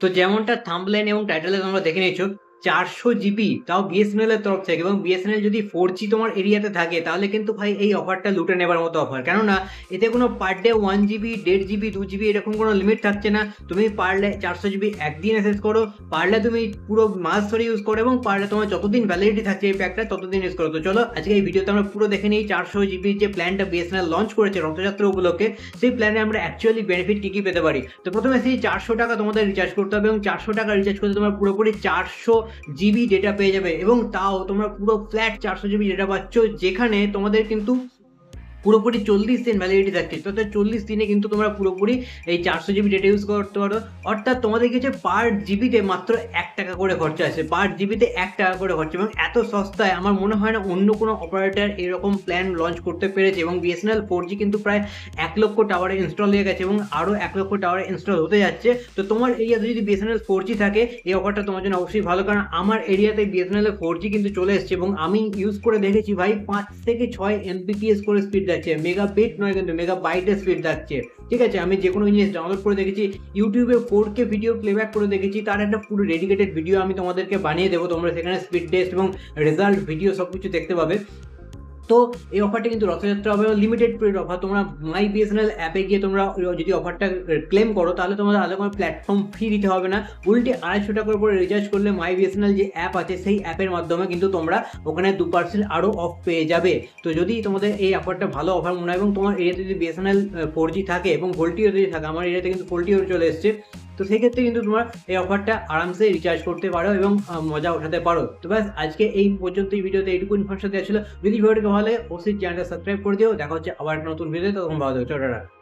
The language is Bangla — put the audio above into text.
তো যেমনটা থাম্বলাইন এবং টাইটেলে তোমরা দেখে নিয়েছো চারশো জিবি তাও বিএসএনএল এর তরফ থেকে। এবং বিএসএনএল যদি ফোর জি তোমার এরিয়াতে থাকে, তাহলে কিন্তু ভাই এই অফারটা লুটে নেবার মতো অফার কেননা, এতে কোনো পার ডে ওয়ান জিবি দেড় জিবি দু জিবি এরকম কোনো লিমিট থাকছে না। তুমি পারলে চারশো জিবি একদিন এসেস করো, পারলে তুমি পুরো মাস ধরে ইউজ করো এবং পারলে তোমার যতদিন ভ্যালিডিটি থাকছে এই প্যাকটা ততদিন ইউজ করো। তো চলো, আজকে এই ভিডিওতে আমরা পুরো দেখে নিই চারশো জিবির যে প্ল্যানটা বিএসএনএল লঞ্চ করেছে রথযাত্রা উপলক্ষে, সেই প্ল্যানে আমরা অ্যাকচুয়ালি বেনিফিট কী কী পেতে পারি? তো প্রথমে সেই চারশো টাকা তোমাদের রিচার্জ করতে হবে এবং চারশো টাকা রিচার্জ করতে তোমার পুরোপুরি চারশো জিবি ডেটা পেয়ে যাবে এবং তাও তোমরা পুরো ফ্ল্যাট চারশো জিবি ডেটা পাচ্ছ, যেখানে তোমাদের কিন্তু পুরোপুরি চল্লিশ দিন ভ্যালিডিটি থাকছে। তো চল্লিশ দিনে কিন্তু তোমরা পুরোপুরি এই চারশো জিবি ডেটা ইউজ করতে পারো। অর্থাৎ তোমাদের কিছু পার জিবিতে মাত্র এক টাকা করে খরচা আছে। পার জিবিতে এক টাকা করে খরচা। এবং এত সস্তায় আমার মনে হয় না অন্য কোনো অপারেটর এরকম প্ল্যান লঞ্চ করতে পেরেছে। এবং বিএসএনএল ফোর জি কিন্তু প্রায় এক লক্ষ টাওয়ারে ইনস্টল হয়ে গেছে এবং আরও এক লক্ষ টাওয়ারে ইনস্টল হতে যাচ্ছে। তো, তোমার এরিয়াতে যদি বিএসএনএল ফোর জি থাকে, এই অফারটা তোমার জন্য অবশ্যই ভালো। কারণ আমার এরিয়াতে বিএসএনএল ফোর জি কিন্তু চলে এসেছে। এবং আমি ইউজ করে দেখেছি ভাই, পাঁচ থেকে ছয় এমবিপিএস করে স্পিড যাচ্ছে মেগা বিট নয় কিন্তু মেগা বাইটের স্পিড যাচ্ছে। ঠিক আছে? আমি যে কোনো জিনিস ডাউনলোড করে দেখেছি ইউটিউবে ফোর কে ভিডিও প্লেব্যাক করে দেখেছি, তার একটা পুরো ডেডিকেটেড ভিডিও আমি তোমাদেরকে বানিয়ে দেবো। তোমরা সেখানে স্পিড টেস্ট এবং রেজাল্ট ভিডিও সব কিছু দেখতে পাবে। তো এই অফারটা কিন্তু রথযাত্রা হবে লিমিটেড পিরিয়ড অফার তোমরা মাই বিএসএনএল অ্যাপে গিয়ে তোমরা যদি অফারটা ক্লেম করো, তাহলে তোমাদের আলাদা কোনো প্ল্যাটফর্ম ফি দিতে হবে না। উল্টে আড়াইশো টাকার উপরে রিচার্জ করলে মাই বিএসএনএল যে অ্যাপ আছে, সেই অ্যাপের মাধ্যমে কিন্তু তোমরা ওখানে দু পার্সেন্ট আরও অফ পেয়ে যাবে। তো যদি তোমাদের এই অফারটা ভালো অফার মনে হয় এবং তোমার এরিয়াতে যদি বিএসএনএল ফোর জি থাকে এবং ভোল্টিও যদি থাকে, আমার এরিয়াতে কিন্তু ভোল্টিও চলে এসছে। তো সেক্ষেত্রে কিন্তু তোমার এই অফারটা আরামসে রিচার্জ করতে পারো এবং মজা উঠাতে পারো। তো ব্যাস, আজকে এই পর্যন্ত এই ভিডিওতে এইটুকু ইনফরমেশন দেওয়া ছিল। যদি ভিডিওটি ভালো লাগে, অবশ্যই চ্যানেলটা সাবস্ক্রাইব করে দিও। দেখা হচ্ছে আবার নতুন ভিডিও তখন ভালো থাকো।